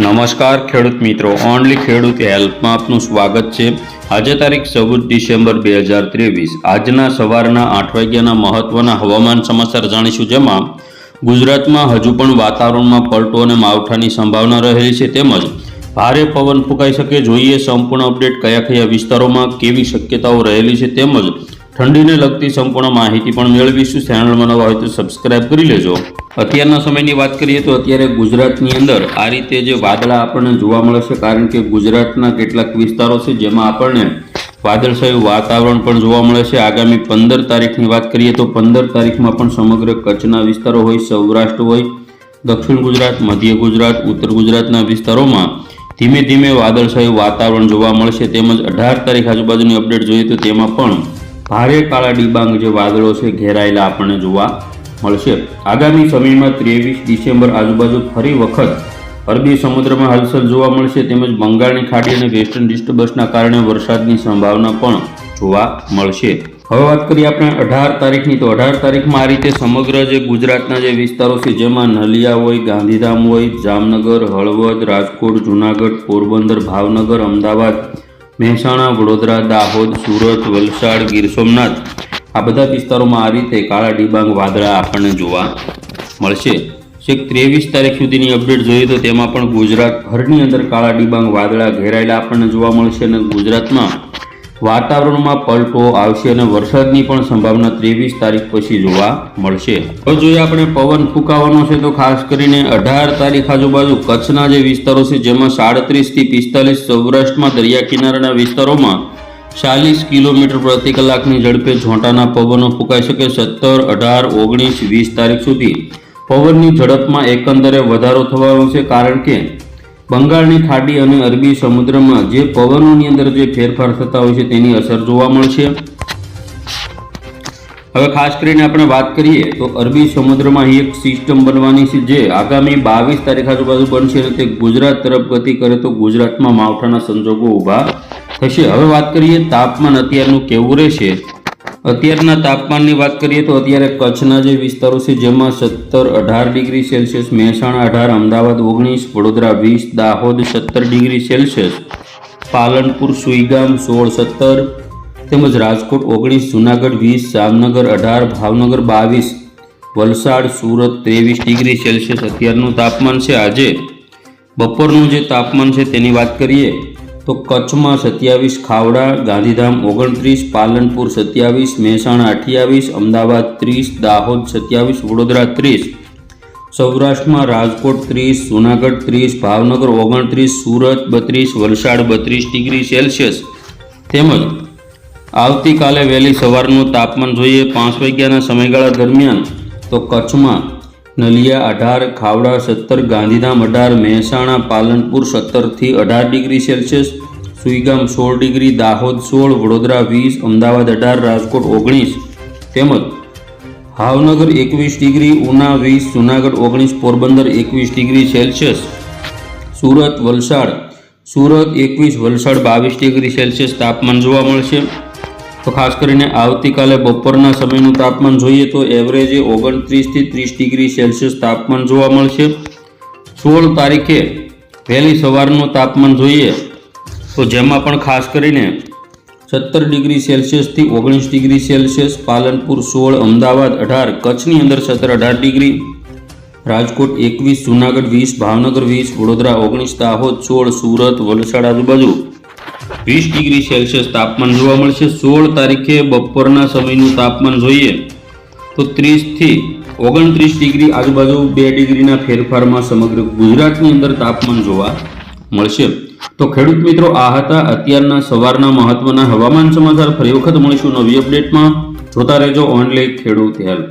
નમસ્કાર ખેડૂત મિત્રો. ઓનલી ખેડૂત હેલ્પમાં આપનું સ્વાગત છે. આજે તારીખ ચૌદ ડિસેમ્બર બે હજાર ત્રેવીસ. આજના સવારના આઠ વાગ્યાના મહત્વના હવામાન સમાચાર જાણીશું જેમાં ગુજરાતમાં હજુ પણ વાતાવરણમાં પલટો અને માવઠાની સંભાવના રહેલી છે તેમજ ભારે પવન ફૂંકાઈ શકે. જોઈએ સંપૂર્ણ અપડેટ કયા કયા વિસ્તારોમાં કેવી શક્યતાઓ રહેલી છે તેમજ ઠંડીને લગતી સંપૂર્ણ માહિતી પણ મેળવીશું. ચેનલમાં નવા હોય તો સબસ્ક્રાઇબ કરી લેજો. અત્યારના સમયની વાત કરીએ તો અત્યારે ગુજરાતની અંદર આ રીતે જે વાદળા આપણને જોવા મળે છે, કારણ કે ગુજરાતના કેટલાક વિસ્તારો છે જેમાં આપણને વાદળછાયું વાતાવરણ પણ જોવા મળે છે. આગામી પંદર તારીખની વાત કરીએ તો પંદર તારીખમાં પણ સમગ્ર કચ્છના વિસ્તારો હોય, સૌરાષ્ટ્ર હોય, દક્ષિણ ગુજરાત, મધ્ય ગુજરાત, ઉત્તર ગુજરાતના વિસ્તારોમાં ધીમે ધીમે વાદળછાયું વાતાવરણ જોવા મળશે તેમજ અઢાર તારીખ આજુબાજુની અપડેટ જોઈએ તો તેમાં પણ ભારે કાળા ડિબાંગ જે વાદળો છે, ઘેરાયેલા આપણને જોવા મળશે. આગામી સમયમાં ત્રેવીસ ડિસેમ્બર આજુબાજુ ફરી વખત અરબી સમુદ્રમાં હલચલ જોવા મળશે તેમજ બંગાળની ખાડી અને વેસ્ટર્ન ડિસ્ટર્બન્સના કારણે વરસાદની સંભાવના પણ જોવા મળશે. હવે વાત કરીએ આપણે અઢાર તારીખની. તો અઢાર તારીખમાં આ રીતે સમગ્ર જે ગુજરાતના જે વિસ્તારો છે, જેમાં નલિયા હોય, ગાંધીધામ હોય, જામનગર, હળવદ, રાજકોટ, જુનાગઢ, પોરબંદર, ભાવનગર, અમદાવાદ મહેસાણા, વડોદરા, દાહોદ, સુરત, વલસાડ, ગીર સોમનાથ આ બધા વિસ્તારોમાં આ રીતે કાળા ડિબાંગ વાદળા આપણને જોવા મળશે. છેક ત્રેવીસ તારીખ સુધીની અપડેટ જોઈએ તો તેમાં પણ ગુજરાત ભરની અંદર કાળા ડિબાંગ વાદળા ઘેરાયેલા આપણને જોવા મળશે અને ગુજરાતમાં વાતાવરણમાં પલટો આવશે અને વરસાદની પણ સંભાવના ત્રેવીસ તારીખ પછી જોવા મળશે. હવે જોઈએ આપણે પવન ફૂંકાવાનો છે તો ખાસ કરીને અઢાર તારીખ આજુબાજુ કચ્છના જે વિસ્તારો છે, જેમાં સાડત્રીસથી પિસ્તાલીસ સૌરાષ્ટ્રમાં દરિયા કિનારાના વિસ્તારોમાં ચાલીસ કિલોમીટર પ્રતિ કલાકની ઝડપે ઝોંટાના પવનો ફૂંકાઈ શકે. સત્તર, અઢાર, ઓગણીસ, વીસ તારીખ સુધી પવનની ઝડપમાં એકંદરે વધારો થવાનો છે. કારણ કે બંગાળની ખાડી અને અરબી સમુદ્રમાં જે પવનોની અંદર જે ફેરફાર થતા હોય છે તેની અસર જોવા મળશે. હવે ખાસ કરીને આપણે વાત કરીએ તો અરબી સમુદ્રમાં એક સિસ્ટમ બનવાની છે જે આગામી બાવીસ તારીખ આજુબાજુ બનશે અને તે ગુજરાત તરફ ગતિ કરે તો ગુજરાતમાં માવઠાના સંજોગો ઊભા થશે. હવે વાત કરીએ તાપમાન અત્યારનું કેવું રહેશે? અત્યારના તાપમાનની વાત કરીએ તો અત્યારે કચ્છના જે વિસ્તારો છે, જેમાં સત્તર અઢાર ડિગ્રી સેલ્સિયસ, મહેસાણા અઢાર, અમદાવાદ ઓગણીસ, વડોદરા વીસ, દાહોદ સત્તર ડિગ્રી સેલ્સિયસ, પાલનપુર, સુઈગામ સોળ સત્તર, તેમજ રાજકોટ ઓગણીસ, જુનાગઢ વીસ, જામનગર અઢાર, ભાવનગર બાવીસ, વલસાડ, સુરત ત્રેવીસ ડિગ્રી સેલ્સિયસ અત્યારનું તાપમાન છે. આજે બપોરનું જે તાપમાન છે તેની વાત કરીએ તો કચ્છમાં સત્યાવીસ, ખાવડા, ગાંધીધામ ઓગણત્રીસ, પાલનપુર સત્યાવીસ, મહેસાણા અઠ્યાવીસ, અમદાવાદ ત્રીસ, દાહોદ સત્યાવીસ, વડોદરા ત્રીસ, સૌરાષ્ટ્રમાં રાજકોટ ત્રીસ, જુનાગઢ ત્રીસ, ભાવનગર ઓગણત્રીસ, સુરત બત્રીસ, વલસાડ બત્રીસ ડિગ્રી સેલ્સિયસ. તેમજ આવતીકાલે વહેલી સવારનું તાપમાન જોઈએ, પાંચ વાગ્યાના સમયગાળા દરમિયાન તો કચ્છમાં નલિયા અઢાર, ખાવડા સત્તર, ગાંધીધામ અઢાર, મહેસાણા પાલનપુર સત્તરથી અઢાર ડિગ્રી સેલ્સિયસ, સુઈગામ સોળ ડિગ્રી, દાહોદ સોળ, વડોદરા વીસ, અમદાવાદ અઢાર, રાજકોટ ઓગણીસ. તેમજ ભાવનગર એકવીસ ડિગ્રી, ઉના વીસ, જુનાગઢ ઓગણીસ, પોરબંદર એકવીસ ડિગ્રી સેલ્સિયસ. સુરત વલસાડ, સુરત એકવીસ, વલસાડ બાવીસ ડિગ્રી સેલ્સિયસ તાપમાન જોવા મળશે. તો ખાસ કરીને આવતીકાલે બપોરના સમયનું તાપમાન જોઈએ તો એવરેજે ઓગણત્રીસથી ત્રીસ ડિગ્રી સેલ્સિયસ તાપમાન જોવા મળશે. સોળ તારીખે વહેલી સવારનું તાપમાન જોઈએ તો જેમાં પણ ખાસ કરીને સત્તર ડિગ્રી સેલ્સિયસથી ઓગણીસ ડિગ્રી સેલ્સિયસ, પાલનપુર સોળ, અમદાવાદ અઢાર, કચ્છની અંદર સત્તર અઢાર ડિગ્રી, રાજકોટ એકવીસ, જુનાગઢ વીસ, ભાવનગર વીસ, વડોદરા ઓગણીસ, દાહોદ સોળ, સુરત, વલસાડ આજુબાજુ વીસ ડિગ્રી સેલ્સિયસ તાપમાન જોવા મળશે. સોળ તારીખે બપોરના સમયનું તાપમાન જોઈએ તો ત્રીસથી ઓગણત્રીસ ડિગ્રી આજુબાજુ બે ડિગ્રીના ફેરફારમાં સમગ્ર ગુજરાતની અંદર તાપમાન જોવા મળશે. તો ખેડૂત મિત્રો, આ હતા અત્યારના સવારના મહત્વના હવામાન સમાચાર. ફરી વખત મળીશું નવી અપડેટમાં. જોતા રહેજો ઓનલાઈન ખેડૂત હેલ્પ